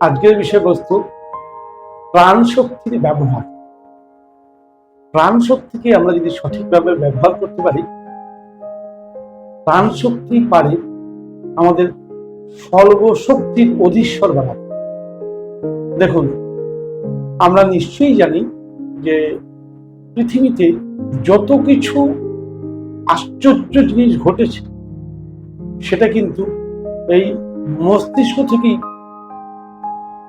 আজকের বিষয়বস্তু প্রাণ শক্তির ব্যবহার। প্রাণ শক্তিকে আমরা যদি সঠিকভাবে ব্যবহার করতে পারি, প্রাণ শক্তি পারে আমাদের সর্বশক্তির অধীশ্বর বানাতে দেখুন, আমরা নিশ্চয়ই জানি যে পৃথিবীতে যত কিছু আশ্চর্য জিনিস ঘটেছে, সেটা কিন্তু এই মস্তিষ্ক থেকেই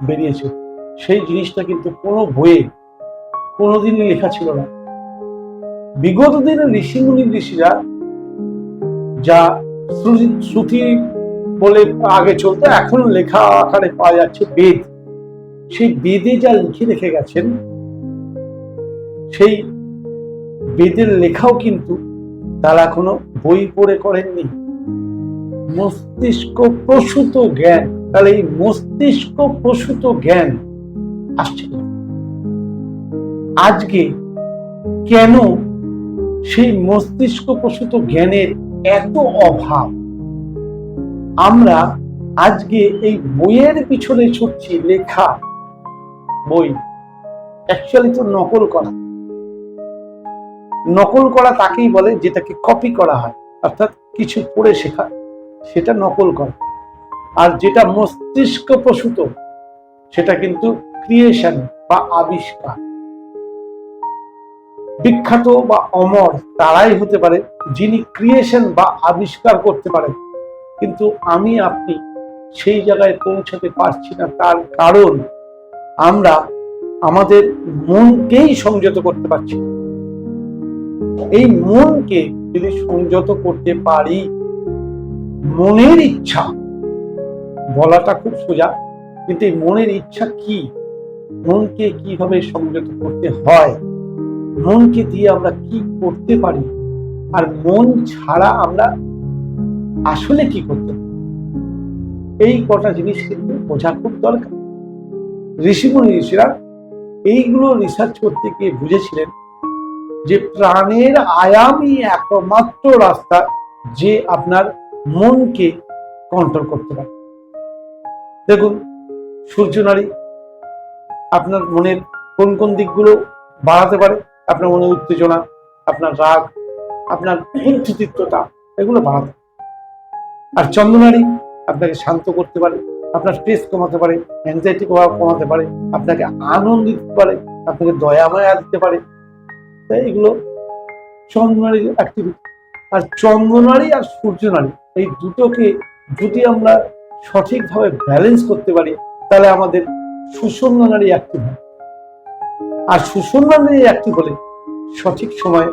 বেরিয়েছে। সেই জিনিসটা কিন্তু কোনো বইয়ে কোনোদিনই লেখা ছিল না। বিগত দিনে ঋষিমুনি ঋষিরা যা শ্রুতি- বলে আগে চলতো, এখন লেখা আকারে পাওয়া যাচ্ছে বেদ। সেই বেদে যা লিখে রেখে গেছেন, সেই বেদের লেখাও কিন্তু তারা কোনো বই পড়ে করেননি। মস্তিষ্ক প্রসূত জ্ঞান। তাহলে এই মস্তিষ্ক প্রসূত জ্ঞান আসছে আজকে কেন সেই মস্তিষ্ক প্রসূত জ্ঞানের এত অভাব? আমরা আজকে এই বইয়ের পিছনে ছুটছি, লেখা বই। অ্যাকচুয়ালি তো নকল করা। নকল করা তাকেই বলে যেটাকে কপি করা হয়। অর্থাৎ কিছু পড়ে শেখা, সেটা নকল করা। আর যেটা মস্তিষ্ক প্রসূত, সেটা কিন্তু ক্রিয়েশন বা আবিষ্কার। বিখ্যাত বা অমর তারাই হতে পারে, যিনি ক্রিয়েশন বা আবিষ্কার করতে পারেন। কিন্তু আমি, আপনি সেই জায়গায় পৌঁছাতে পারছি না, তার কারণ আমরা আমাদের মনকেই সংযত করতে পারছি এই মনকে যদি সংযত করতে পারি, মনের ইচ্ছা বলাটা খুব সোজা, কিন্তু এই মনের ইচ্ছা কি? মনকে কীভাবে সংযত করতে হয়? মনকে দিয়ে আমরা কি করতে পারি? আর মন ছাড়া আমরা আসলে কি করতে এই কটা জিনিস কিন্তু বোঝা খুব দরকার। ঋষিমুনি ঋষিরা এইগুলো রিসার্চ করতে গিয়ে বুঝেছিলেন যে প্রাণের আয়ামই একমাত্র রাস্তা যে আপনার মনকে কন্ট্রোল করতে পারে। দেখুন, সূর্য, নারী, আপনার মনের কোন কোন দিকগুলো বাড়াতে পারে? আপনার মনের উত্তেজনা, আপনার রাগ, আপনার উদ্ধৃতিত্বতা এগুলো বাড়াতে আর চন্দ্রনারী আপনাকে শান্ত করতে পারে, আপনার স্ট্রেস কমাতে পারে অ্যাংজাইটি কমাতে পারে, আপনাকে আনন্দ দিতে পারে, আপনাকে দয়া, মায়া দিতে পারে। তাই এগুলো চন্দ্রনারীর অ্যাক্টিভিটি আর চন্দ্রনারী আর সূর্যনারী, এই দুটোকে যদি আমরা সঠিকভাবে ব্যালেন্স করতে পারি, তাহলে আমাদের সুষুম্ন নারী অ্যাক্টিভ হয়। আর সুষুম্ন নারী অ্যাক্টিভ হলে সঠিক সময়ে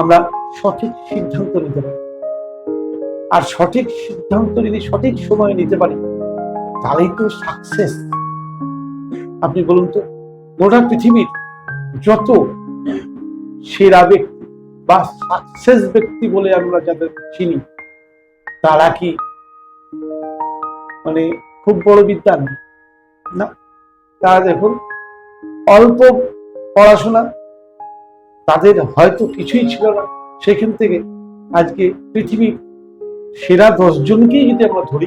আমরা সঠিক সিদ্ধান্ত নিতে পারি। আর সঠিক সিদ্ধান্ত যদি সঠিক সময়ে নিতে পারি, তাহলেই তো সাকসেস আপনি বলুন তো, গোটা পৃথিবীর যত সেরা ব্যক্তি বা সাকসেস ব্যক্তি বলে আমরা যাদের চিনি, তারা কি মানে খুব বড় বিদ্যান। না তারা দেখুন অল্প পড়াশোনা। তাদের হয়তো কিছুই ছিল না। সেখান থেকে আজকে পৃথিবীর সেরা দশজনকেই যদি আমরা ধরি,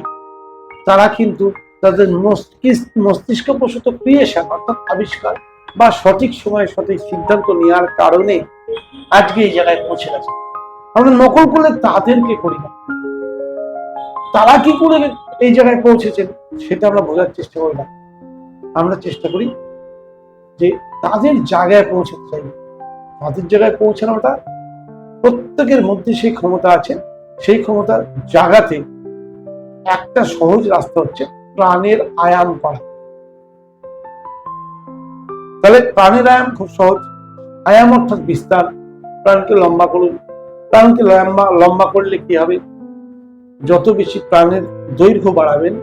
তারা কিন্তু তাদের মস্তিষ্ক মস্তিষ্ক প্রসূত ক্রিয়েশন অর্থাৎ আবিষ্কার বা সঠিক সময়ে সঠিক সিদ্ধান্ত নেওয়ার কারণে আজকে এই জায়গায় পৌঁছে গেছে। আমরা নকল করলে তাদেরকে করি না। তারা কি করে এই জায়গায় পৌঁছেছেন, সেটা আমরা বোঝার চেষ্টা করি না। আমরা চেষ্টা করি যে তাদের জায়গায় পৌঁছাতে চাই। তাদের জায়গায় পৌঁছানোটা প্রত্যেকের মধ্যে সেই ক্ষমতা আছে, সেই ক্ষমতার জায়গাতে একটা সহজ রাস্তা হচ্ছে প্রাণের আয়াম করা। তাহলে প্রাণের আয়াম খুব সহজ। আয়াম অর্থাৎ বিস্তার। প্রাণকে লম্বা করুন। প্রাণকে লম্বা লম্বা করলে কি হবে? যত বেশি প্রাণের দৈর্ঘ্য বাড়াবেন,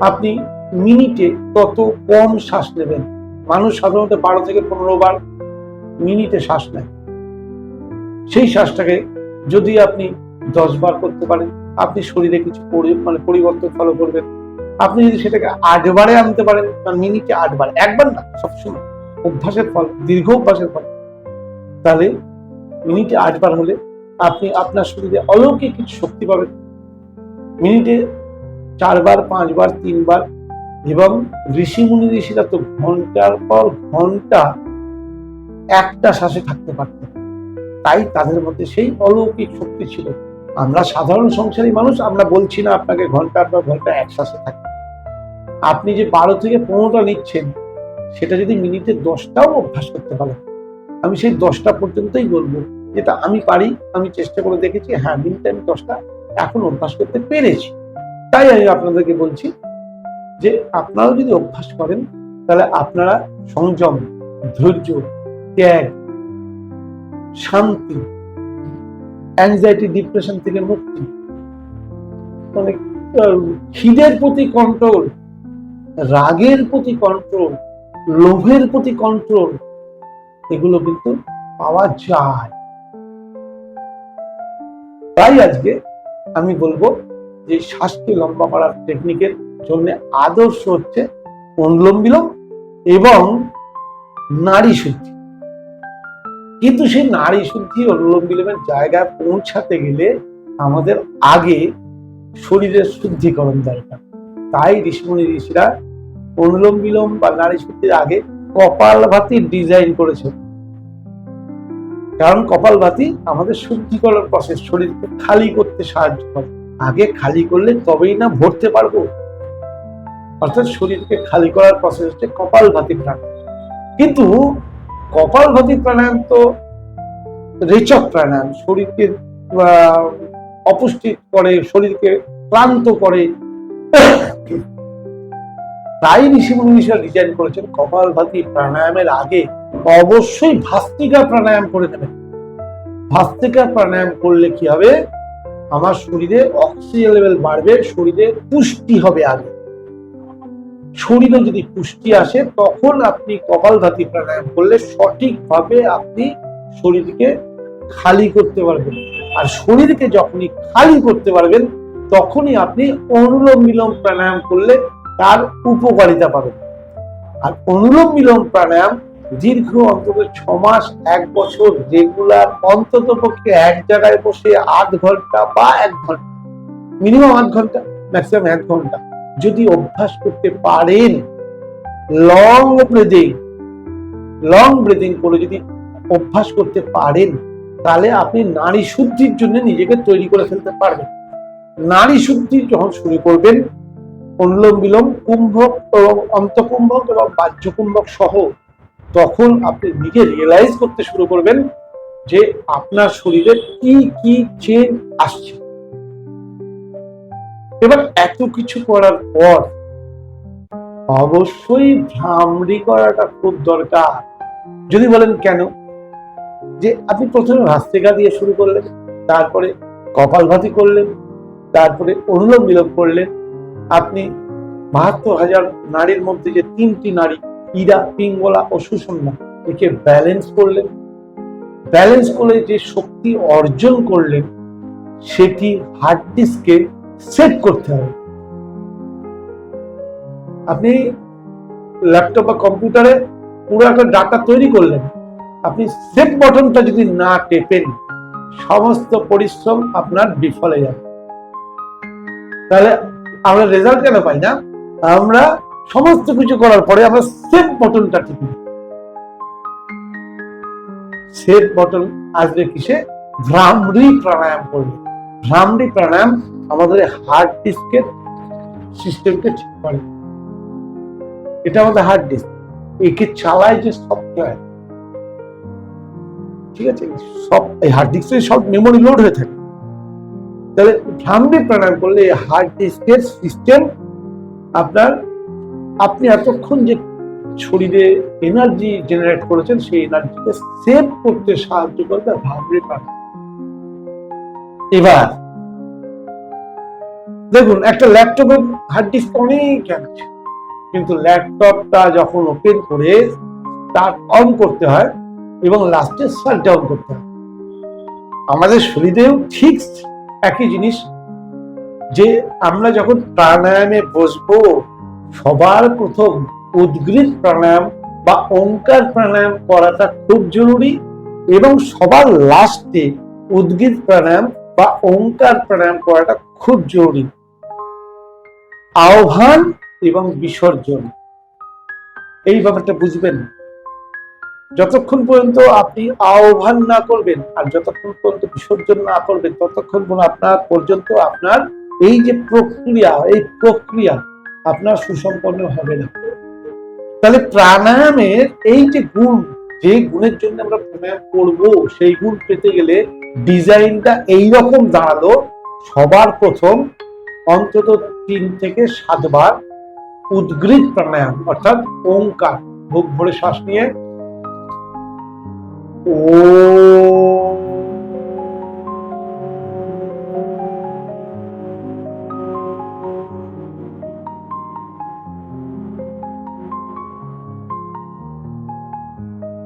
আপনি মিনিটে তত কম শ্বাস নেবেন। মানুষ সাধারণত বারো থেকে পনেরো বার মিনিটে শ্বাস নেয়। সেই শ্বাসটাকে যদি আপনি দশ বার করতে পারেন, আপনি শরীরে কিছু মানে পরিবর্তন ফলো করবেন। আপনি যদি সেটাকে আটবারে আনতে পারেন কারণ মিনিটে আটবার একবার না, সবসময়। অভ্যাসের ফল, দীর্ঘ অভ্যাসের ফল। তাহলে মিনিটে আটবার হলে আপনি আপনার শরীরে অলৌকিক কিছু শক্তি পাবেন। মিনিটে চারবার, পাঁচবার, তিনবার এবং ঋষি মুনি ঋষিরা তো ঘণ্টার পর ঘণ্টা একটা শ্বাসে থাকতে পারতেন। তাই তাদের মধ্যে সেই অলৌকিক শক্তি ছিল। আমরা সাধারণ সংসারী মানুষ, আমরা বলছি না আপনাকে ঘণ্টার পর ঘণ্টা এক শ্বাসে থাকতে আপনি যে বারো থেকে পনেরোটা নিচ্ছেন, সেটা যদি মিনিটে দশটাও অভ্যাস করতে পারেন, আমি সেই দশটা পর্যন্তই বলব। যেটা আমি পারি, আমি চেষ্টা করে দেখেছি হ্যাঁ মিনিটে আমি দশটা এখন অভ্যাস করতে পেরেছি। তাই আমি আপনাদেরকে বলছি যে আপনারাও যদি অভ্যাস করেন, তাহলে আপনারা সংযম, ধৈর্য, ত্যাগ, শান্তি অ্যাংজাইটি ডিপ্রেশন থেকে মুক্তি মানে খিদের প্রতি কন্ট্রোল রাগের প্রতি কন্ট্রোল লোভের প্রতি কন্ট্রোল এগুলো কিন্তু পাওয়া যায়। তাই আজকে আমি বলব যে শ্বাসকে লম্বা করার টেকনিকের জন্য আদর্শ হচ্ছে অনুলোম বিলোম এবং নারী শুদ্ধি। কিন্তু সেই নারী শুদ্ধি অনুলোম বিলোমের জায়গায় পৌঁছাতে গেলে আমাদের আগে শরীরের শুদ্ধিকরণ দরকার। তাই ঋষিমণি ঋষিরা অনুলোম বিলোম বা নারী শুদ্ধির আগে কপাল ভাতি ডিজাইন করেছে কারণ কপাল ভাতি আমাদের শুদ্ধিকরণ প্রসেস শরীরকে খালি করতে সাহায্য করে। আগে খালি করলে তবেই না ভরতে পারব। অর্থাৎ শরীরকে খালি করার প্রসেস হচ্ছে কপাল ভাতি প্রাণায়াম। কিন্তু কপাল ভাতি প্রাণায়াম তো রেচক প্রাণায়াম। শরীরকে অপুষ্টি করে, শরীরকে ক্লান্ত করে। তাই ঋষিমুনি ডিজাইন করেছেন। কপাল ভাতি প্রাণায়ামের আগে অবশ্যই ভাস্তিকা প্রাণায়াম করে নেবেন ভাস্তিকা প্রাণায়াম করলে কি হবে? আমার শরীরে অক্সিজেন লেভেল বাড়বে, শরীরে পুষ্টি হবে আগে। শরীরে যদি পুষ্টি আসে, তখন আপনি কপালভাতি প্রাণায়াম করলে সঠিকভাবে আপনি শরীরকে খালি করতে পারবেন। আর শরীরকে যখনই খালি করতে পারবেন, তখনই আপনি অনুলোম বিলোম প্রাণায়াম করলে তার উপকারিতা পাবেন। আর অনুলোম বিলোম প্রাণায়াম দীর্ঘ অন্তত ছ মাস এক বছর রেগুলার অন্তত পক্ষে এক জায়গায় বসে আধ ঘণ্টা বা এক ঘণ্টা মিনিমাম আধ ঘণ্টা ম্যাক্সিমাম এক ঘণ্টা যদি অভ্যাস করতে পারেন লং ব্রিদিং লং ব্রিদিং করে যদি অভ্যাস করতে পারেন, তাহলে আপনি নারী শুদ্ধির জন্য নিজেকে তৈরি করে ফেলতে পারবেন। নারী শুদ্ধি যখন শুরু করবেন, অনুলোম বিলোম কুম্ভক এবং অন্তকুম্ভক এবং বাহ্যকুম্ভক সহ তখন আপনি নিজে রিয়েলাইজ করতে শুরু করবেন যে আপনার শরীরে কি কি চেঞ্জ আসছে। এবার এত কিছু করার পর অবশ্যই ভ্রামরি করাটা খুব দরকার। যদি বলেন কেন? যে আপনি প্রথমে ভাস্তিকা দিয়ে শুরু করলেন, তারপরে কপালভাতি করলেন, তারপরে অনুলোম বিলোম করলেন। আপনি বাহাত্তর হাজার নারীর মধ্যে যে তিনটি নারী ইরা, পিঙ্গলা ও সুষমা একে ব্যালেন্স করলেন। ব্যালেন্স করে যে শক্তি অর্জন করলেন, সেটি হার্ড ডিস্কে সেট করতে হবে। আপনি ল্যাপটপ বা কম্পিউটারে পুরো একটা ডাটা তৈরি করলেন। আপনি সেভ বটনটা যদি না টেপেন, সমস্ত পরিশ্রম আপনার বিফলে যাবে। তাহলে আমরা রেজাল্ট কেন পাই না? আমরা সমস্ত কিছু করার পরে আমরা সেভ বটনটা টিপি সেভ বটন আসবে কিসে? ভ্রামরি প্রাণায়াম করবে। ভ্রামরি প্রাণায়াম আমাদের হার্ড ডিস্কের সিস্টেমকে ঠিক করে। এটা আমাদের হার্ড ডিস্ক। একে চালায় যে সফটওয়্যার। ঠিক আছে? সব এই হার্ড ডিস্কে সব মেমোরি লোড হয়ে থাকে। তাহলে ভ্রামরি প্রাণায়াম করলে হার্ড ডিস্কের সিস্টেম আপনার আপনি এতক্ষণ যে শরীরে এনার্জি জেনারেট করেছেন, সেই এনার্জিকে সেভ করতে সাহায্য করবে ভ্রামরি প্রাণায়াম এবার, দেখুন, একটা ল্যাপটপের হার্ড ডিস্ক অনেক আছে, কিন্তু ল্যাপটপটা যখন ওপেন করে তার অন করতে হয় এবং লাস্টে শাট ডাউন করতে হয়। আমাদের শরীরেও ঠিক একই জিনিস, যে আমরা যখন প্রাণায়ামে বসবো সবার প্রথম উদ্গৃত প্রাণায়াম বা ওঙ্কার প্রাণায়াম করাটা খুব জরুরি এবং সবার লাস্টে উদ্গীত প্রাণায়াম বা ওঙ্কার প্রাণায়াম করাটা খুব জরুরি। আহ্বান এবং বিসর্জন। এই ব্যাপারটা বুঝবেন যতক্ষণ পর্যন্ত আপনি আহ্বান না করবেন আর যতক্ষণ পর্যন্ত বিসর্জন না করবেন, ততক্ষণ আপনার পর্যন্ত আপনার এই যে প্রক্রিয়া, এই প্রক্রিয়া আপনার সুসম্পন্ন হবে না। তাহলে প্রাণায়ামের এই যে গুণ, যে গুণের জন্য আমরা প্রাণায়াম করব, সেই গুণ পেতে গেলে ডিজাইনটা এইরকম দাঁড়াল, সবার প্রথম অন্তত তিন থেকে সাতবার উদ্গৃত প্রাণায়াম, অর্থাৎ ওঙ্কার বুক ভরে শ্বাস নিয়ে। ও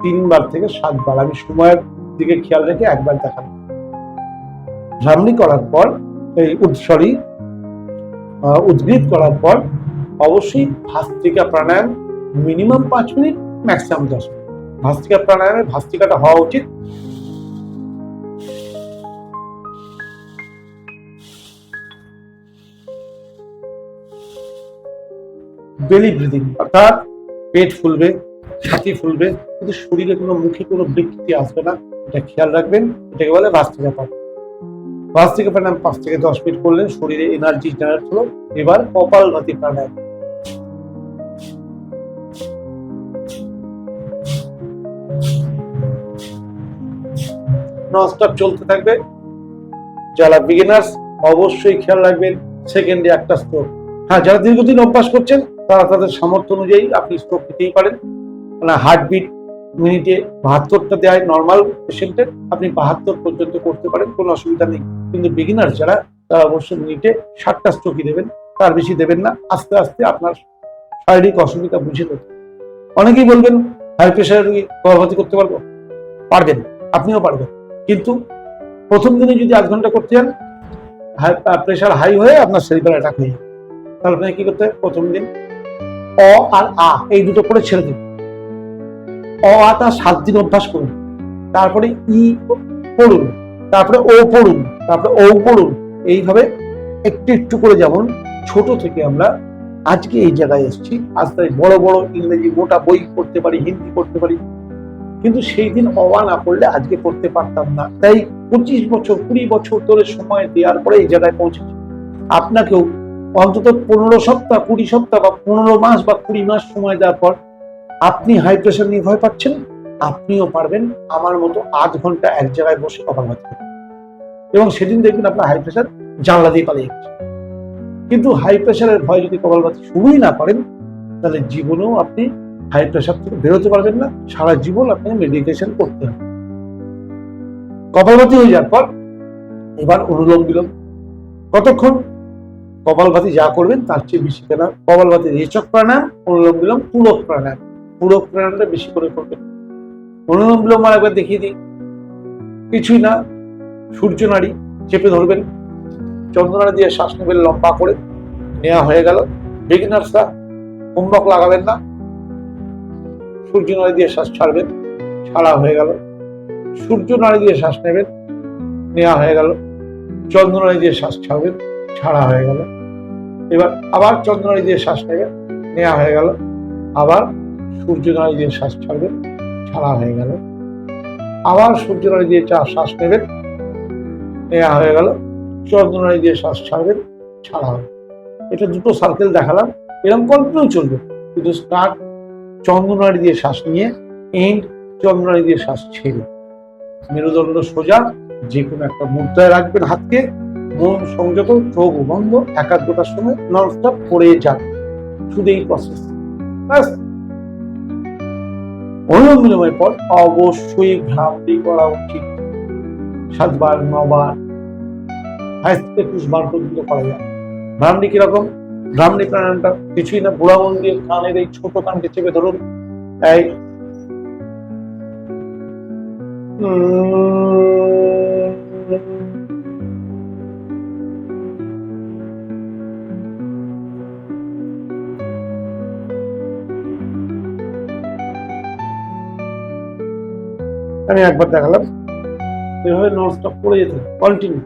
তিনবার থেকে সাতবার। আমি সময়ের দিকে খেয়াল রেখে একবার দেখাবো। ভ্রামণী করার পর, এই সরি উদ্ভিদ করার পর অবশ্যই ভাস্ত্রিকা প্রাণায়াম মিনিমাম পাঁচ মিনিট ম্যাক্সিমাম দশ মিনিট। ভাস্ত্রিকা প্রাণায়ামে ভাস্ত্রিকাটা হওয়া উচিত। বেলি ব্রিদিং অর্থাৎ পেট ফুলবে। ছাতি ফুলবে কিন্তু শরীরে কোনো মুখে কোনো বিকৃতি আসবে না। এটা খেয়াল রাখবেন, এটাকে বলে প্রাণায়াম ভাস্ত্রিকা প্রাণায়াম পাঁচ থেকে দশ মিনিট করলেন, শরীরে এনার্জি জেনারেট হলো, এবার কপাল ভাতি প্রাণায়াম। ননস্টপ চলতে থাকবে। যারা বিগিনার্স অবশ্যই খেয়াল রাখবেন সেকেন্ডে একটা স্ট্রোক হ্যাঁ যারা দীর্ঘদিন অভ্যাস করছেন, তারা তাদের সামর্থ্য অনুযায়ী আপনি স্ট্রোক নিতেই পারেন। মানে হার্টবিট মিনিটে বাহাত্তরটা দেয় নর্মাল পেশেন্টের আপনি বাহাত্তর পর্যন্ত করতে পারেন, কোনো অসুবিধা নেই। কিন্তু বিগিনার যারা, তারা অবশ্যই মিনিটে ষাটটা স্ট্রোকই দেবেন, তার বেশি দেবেন না। আস্তে আস্তে আপনার শারীরিক অসুবিধা বুঝে নেবেন অনেকেই বলবেন হাই প্রেশার রোগী গর্ভবতী করতে পারব? পারবেন, আপনিও পারবেন। কিন্তু প্রথম দিনে যদি আধ ঘণ্টা করতে যান প্রেশার হাই হয়ে আপনার সেরিব্রাল অ্যাটাক হয়ে যাবে। তাহলে আপনাকে কি করতে হবে? প্রথম দিন, অ আর আ, এই দুটো করে ছেড়ে দিন। অ আ তা সাত দিন অভ্যাস করুন। তারপরে ই পড়ুন, তারপরে ও পড়ুন, তারপরে ও পড়ুন। এইভাবে একটু একটু করে যেমন ছোট থেকে আমরা আজকে এই জায়গায় এসেছি। আস্তে বড় বড় ইংরেজি মোটা বই পড়তে পারি, হিন্দি পড়তে পারি। কিন্তু সেই দিন অওয়া না পড়লে আজকে পড়তে পারতাম না। তাই পঁচিশ বছর, কুড়ি বছর ধরে সময় দেওয়ার পরে এই জায়গায় পৌঁছেছি। আপনাকেও অন্তত পনেরো সপ্তাহ, কুড়ি সপ্তাহ বা পনেরো মাস বা কুড়ি মাস সময় দেওয়ার পর আপনি হাই প্রেশার নিয়ে ভয় পাচ্ছেন, আপনিও পারবেন আমার মতো আধ ঘণ্টা এক জায়গায় বসে কপালভাত করতে এবং সেদিন দেখবেন আপনার হাই প্রেশার জানলা দিয়ে পালিয়ে গেছে। কিন্তু হাই প্রেশারের ভয় যদি কপালভাত শুরুই না করেন, তাহলে জীবনেও আপনি হাই প্রেশার থেকে বেরোতে পারবেন না। সারা জীবন আপনাকে মেডিটেশন করতে হবে। কপালভাতি হয়ে যাওয়ার পর এবার অনুলোম বিলোম। কতক্ষণ? কপালভাতি যা করবেন, তার চেয়ে বেশি কেনা? কপালভাতি রেচক প্রাণায়াম, অনুলোম বিলোম পুরক প্রাণায়াম। পুরক প্রাণায়ামটা বেশি করে করবেন অনুলোম বিলোম আর একবার দেখিয়ে দিই। কিছুই না, সূর্য নাড়ি চেপে ধরবেন। চন্দ্রনাড়ি দিয়ে শ্বাস নেবেন লম্বা করে। নেওয়া হয়ে গেল। বিগিনার্সরা কুম্ভক লাগাবেন না। সূর্য নাড়ি দিয়ে শ্বাস ছাড়বেন। ছাড়া হয়ে গেল। সূর্য নাড়ি দিয়ে শ্বাস নেবেন। নেওয়া হয়ে গেল। চন্দ্রনাড়ি দিয়ে শ্বাস ছাড়বেন। ছাড়া হয়ে গেল। এবার আবার চন্দ্রনাড়ি দিয়ে শ্বাস নেবেন। নেওয়া হয়ে গেল। আবার সূর্য নাড়ি দিয়ে শ্বাস ছাড়বেন ছাড়া হয়ে গেল। আবার সূর্যনারী দিয়ে চা শ্বাস নেবেন নেওয়া হয়ে গেল। চন্দ্রনারী দিয়ে শ্বাস ছাড়বেন ছাড়া হবে। এটা দুটো সার্কেল দেখালাম। এরকম কল্পনাও চলবে। কিন্তু স্টার্ট চন্দ্রনাড়ি দিয়ে শ্বাস নিয়ে এন্ড চন্দ্রনারী দিয়ে শ্বাস ছেড়ে। মেরুদণ্ড সোজা যে কোনো একটা মুদ্রায় রাখবেন হাতকে। মন সংযত, চোখ বন্ধ, একাগ্রতার সময় ননস্টপ করে যান শুধু এই প্রসেস ব্যাস। অনুলোম বিলোমের পর অবশ্যই ভ্রান্তি করা উচিত। সাতবার, নবার একুশ বার পর্যন্ত করা যায়। ভ্রামনি কীরকম? ভ্রামনি প্রাণায়ামটা কিছুই না, বুড়া মন দিয়ে কানের এই ছোট কানকে চেপে ধরুন। এই আমি একবার দেখালাম। এভাবে নন স্টপ করে যেতে কন্টিনিউ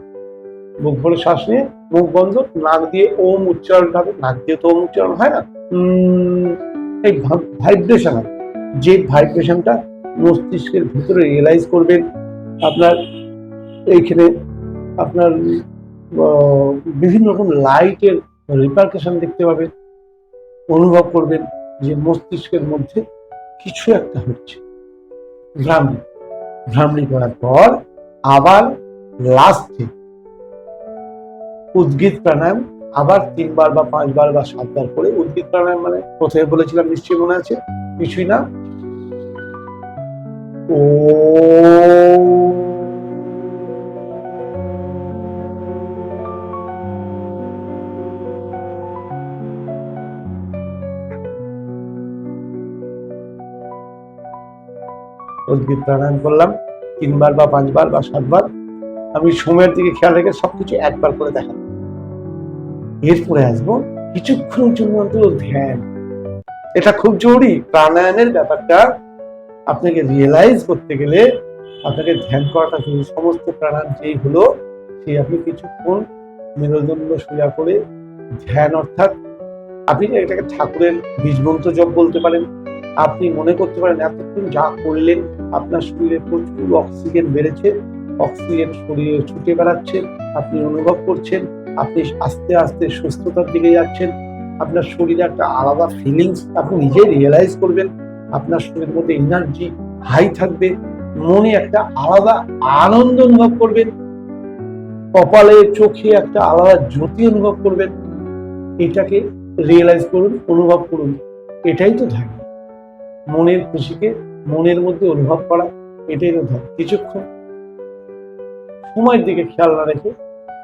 বুক ভরে শ্বাস নিয়ে, মুখ বন্ধ, নাক দিয়ে ওম উচ্চারণ হবে। নাক দিয়ে তো ওম উচ্চারণ হয় না। এই ভাইব্রেশন যে ভাইব্রেশনটা মস্তিষ্কের ভিতরে রিয়েলাইজ করবেন, আপনার এইখানে আপনার বিভিন্ন রকম লাইটের রিপার্কেশন দেখতে পাবেন, অনুভব করবেন যে মস্তিষ্কের মধ্যে কিছু একটা হচ্ছে। ভ্রামরি ভ্রামরি করার পর আবার লাস্টে উদ্গীত প্রাণায়াম আবার তিনবার বা পাঁচবার বা সাতবার করে উদ্গীত প্রাণায়াম মানে প্রথমে বলেছিলাম নিশ্চয়ই মনে আছে, কিছুই না। ও উদ্গীত প্রাণায়াম করলাম, তিনবার বা পাঁচবার বা সাতবার। আমি সময়ের দিকে খেয়াল রেখে সবকিছু একবার করে দেখাবো এরপরে আসব, কিছুক্ষণের জন্য অন্তত ধ্যান। এটা খুব জরুরি, প্রাণায়ামের ব্যাপারটা আপনাকে রিয়েলাইজ করতে গেলে আপনাকে ধ্যান করাটা জরুরি। সমস্ত প্রাণায়াম যেই হলো, সেই আপনি কিছুক্ষণ মেরুদণ্ড সোজা করে ধ্যান অর্থাৎ আপনি এটাকে ঠাকুরের বীজমন্ত্র জপ বলতে পারেন আপনি মনে করতে পারেন এতক্ষণ যা করলেন, আপনার শরীরে প্রচুর অক্সিজেন বেড়েছে, অক্সিজেন শরীরে ছুটে বেড়াচ্ছে, আপনি অনুভব করছেন, আপনি আস্তে আস্তে সুস্থতার দিকে যাচ্ছেন, আপনার শরীরে একটা আলাদা ফিলিংস আপনি নিজেই রিয়েলাইজ করবেন, আপনার শরীরের মধ্যে এনার্জি হাই থাকবে, মনে একটা আলাদা আনন্দ অনুভব করবেন, কপালে, চোখে একটা আলাদা জ্যোতি অনুভব করবেন, এটাকে রিয়েলাইজ করুন, অনুভব করুন, এটাই তো ধ্যান মনের খুশিকে মনের মধ্যে অনুভব করা, এটাই ধ্যান কিছুক্ষণ সময়ের দিকে খেয়াল না রেখে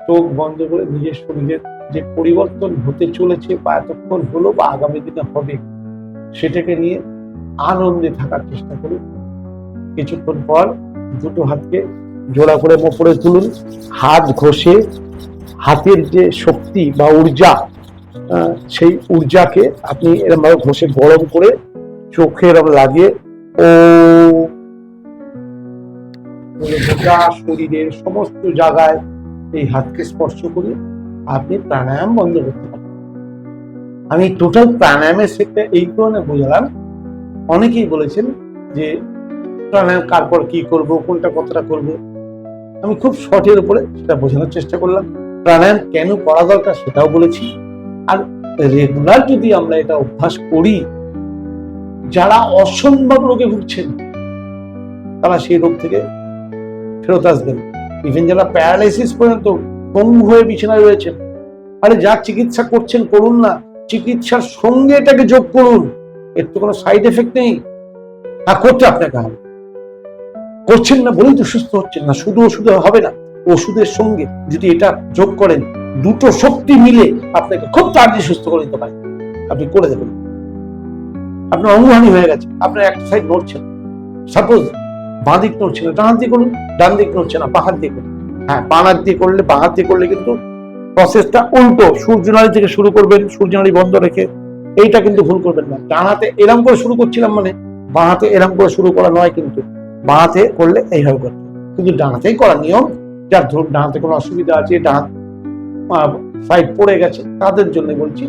চোখ বন্ধ করে নিজের শরীরের যে পরিবর্তন হতে চলেছে বা এতক্ষণ হলো বা আগামী দিনে হবে, সেটাকে নিয়ে আনন্দে থাকার চেষ্টা করুন। কিছুক্ষণ পর দুটো হাতকে জোড়া করে মোপড়ে তুলুন। হাত ঘষে হাতের যে শক্তি বা ঊর্জা সেই ঊর্জাকে আপনি এরকম ভাবে ঘষে গরম করে চোখে এরকম লাগিয়ে ও। গোটা শরীরের সমস্ত জায়গায় এই হাতকে স্পর্শ করে আপনি প্রাণায়াম বন্ধ করতে পারেন। আমি টোটাল প্রাণায়ামের সেটা এই কারণে বোঝালাম, অনেকেই বলেছেন যে প্রাণায়াম কার পর কি করব, কোনটা কতটা করব। আমি খুব শর্টের উপরে সেটা বোঝানোর চেষ্টা করলাম। প্রাণায়াম কেন করা দরকার সেটাও বলেছি। আর রেগুলার যদি আমরা এটা অভ্যাস করি যারা অসম্ভব রোগে ভুগছেন, তারা সেই রোগ থেকে ফেরত আসবেন। ইভেন যারা প্যারালাইসিস পর্যন্ত পঙ্গু হয়ে বিছানায় রয়েছেন, আরে যা চিকিৎসা করছেন করুন না, চিকিৎসার সঙ্গে এটাকে যোগ করুন। এর তো কোনো সাইড এফেক্ট নেই। তা করতে আপনাকে হবে। করছেন না বলেই তো সুস্থ হচ্ছেন না, শুধু ওষুধে হবে না, ওষুধের সঙ্গে যদি এটা যোগ করেন, দুটো শক্তি মিলে আপনাকে খুব তাড়াতাড়ি সুস্থ করে দিতে পারে। আপনি করে দেবেন আপনার অঙ্গহানি হয়ে গেছে। আপনার একটা সাইড নড়ছেন সাপোজ বাঁ দিক নড়ছে না, ডান দিয়ে করুন, ডান দিক নড়ছে না বাঁ দিয়ে করুন। হ্যাঁ বাঁ দিয়ে করলে, বাঁ দিয়ে করলে কিন্তু প্রসেসটা উল্টো। সূর্যনালী থেকে শুরু করবেন সূর্যনালী বন্ধ রেখে। এইটা কিন্তু ভুল করবেন না। ডান হাতে এরম করে শুরু করছিলাম মানে বাঁ হাতে এরম করে শুরু করা নয় কিন্তু। বাঁ হাতে করলে এইভাবে করতে কিন্তু ডান হাতেই করার নিয়ম, যার ধরুন ডান হাতে কোনো অসুবিধা আছে, ডান সাইড পড়ে গেছে, তাদের জন্য বলছি,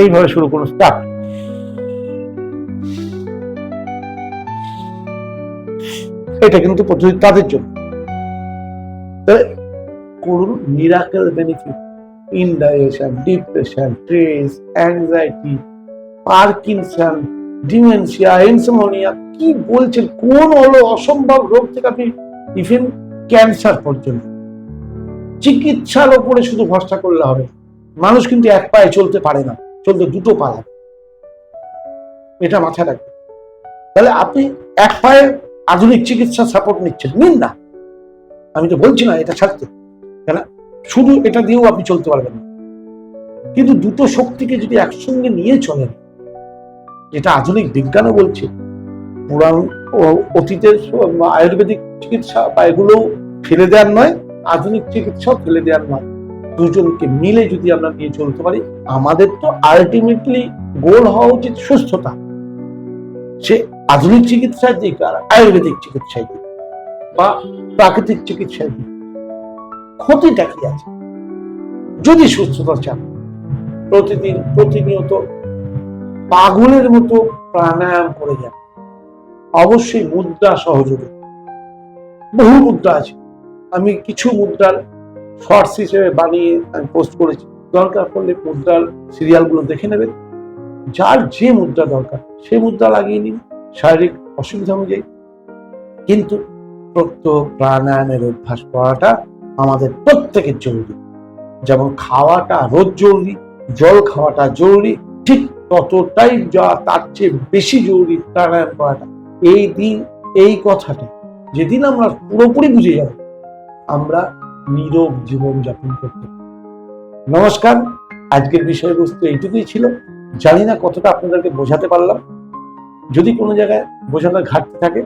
এইভাবে শুরু করুন স্টার্ট এটা কিন্তু পদ্ধতি তাদের জন্য। করুন miracle benefit depression stress anxiety Parkinson dementia insomnia কি বলছেন, কোন হলো অসম্ভব রোগ থেকে আপনি ইভেন ক্যান্সার পর্যন্ত। চিকিৎসার ওপরে শুধু ভরসা করলে হবে মানুষ কিন্তু এক পায়ে চলতে পারে না, চলতে দুটো পা এটা মাথায় রাখবে তাহলে আপনি এক পায়ে আধুনিক চিকিৎসা সাপোর্ট নিচ্ছেন। নিন না। আমি তো বলছি না, এটা ছাড়তে কেন? শুধু এটা দিয়েও আপনি চলতে পারবেন না। কিন্তু দুটো শক্তিকে যদি একসঙ্গে নিয়ে চলেন, যেটা আধুনিক বিজ্ঞানও বলছে, পুরাণ অতীতের আয়ুর্বেদিক চিকিৎসা বা এগুলো ফেলে দেওয়ার নয়, আধুনিক চিকিৎসাও ফেলে দেওয়ার নয়। দুজনকে মিলে যদি আমরা নিয়ে চলতে পারি, আমাদের তো আলটিমেটলি গোল হওয়া উচিত সুস্থতা। সে আধুনিক চিকিৎসার দিক আর আয়ুর্বেদিক চিকিৎসায় দিক বা প্রাকৃতিক চিকিৎসার দিক ক্ষতিটা কি আছে? যদি সুস্থতা চান, প্রতিদিন প্রতিনিয়ত পাগলের মতো প্রাণায়াম করে যান। অবশ্যই মুদ্রা সহযোগে। বহু মুদ্রা আছে। আমি কিছু মুদ্রার শর্টস হিসেবে বানিয়ে আমি পোস্ট করেছি। দরকার পড়লে মুদ্রার সিরিয়ালগুলো দেখে নেবেন। যার যে মুদ্রা দরকার সেই মুদ্রা লাগিয়ে নিন। শারীরিক অসুবিধা অনুযায়ী। কিন্তু প্রত্যহ প্রাণায়ামের অভ্যাস করাটা আমাদের প্রত্যেকের জরুরি। যেমন খাওয়াটা রোজ জরুরি, জল খাওয়াটা জরুরি, ঠিক ততটাই যা তার চেয়ে বেশি জরুরি প্রাণায়াম করাটা। এই দিন, এই কথাটা, যেদিন আমরা পুরোপুরি বুঝে যাব, আমরা নীরব জীবন যাপন করতে নমস্কার, আজকের বিষয়বস্তু এইটুকুই ছিল। জানি না কতটা আপনাদেরকে বোঝাতে পারলাম। যদি কোনো জায়গায় বোঝানোর ঘাটতি থাকে,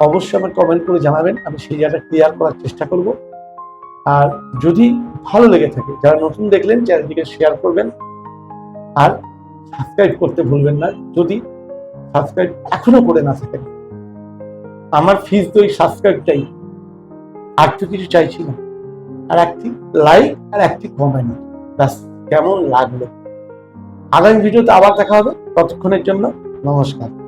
অবশ্যই আমার কমেন্ট করে জানাবেন। আমি সেই জায়গাটা ক্লিয়ার করার চেষ্টা করব। আর যদি ভালো লেগে থাকে, যারা নতুন দেখলেন চ্যানেলটিকে শেয়ার করবেন। আর সাবস্ক্রাইব করতে ভুলবেন না। যদি সাবস্ক্রাইব এখনও করে না থাকেন, আমার ফিজ তো এই সাবস্ক্রাইবটাই আর তো কিছু চাইছি না। আর একটি লাইক আর একটি কমেন্ট ব্যাস, কেমন লাগল। আগামী ভিডিওতে আবার দেখা হবে। ততক্ষণের জন্য নমস্কার।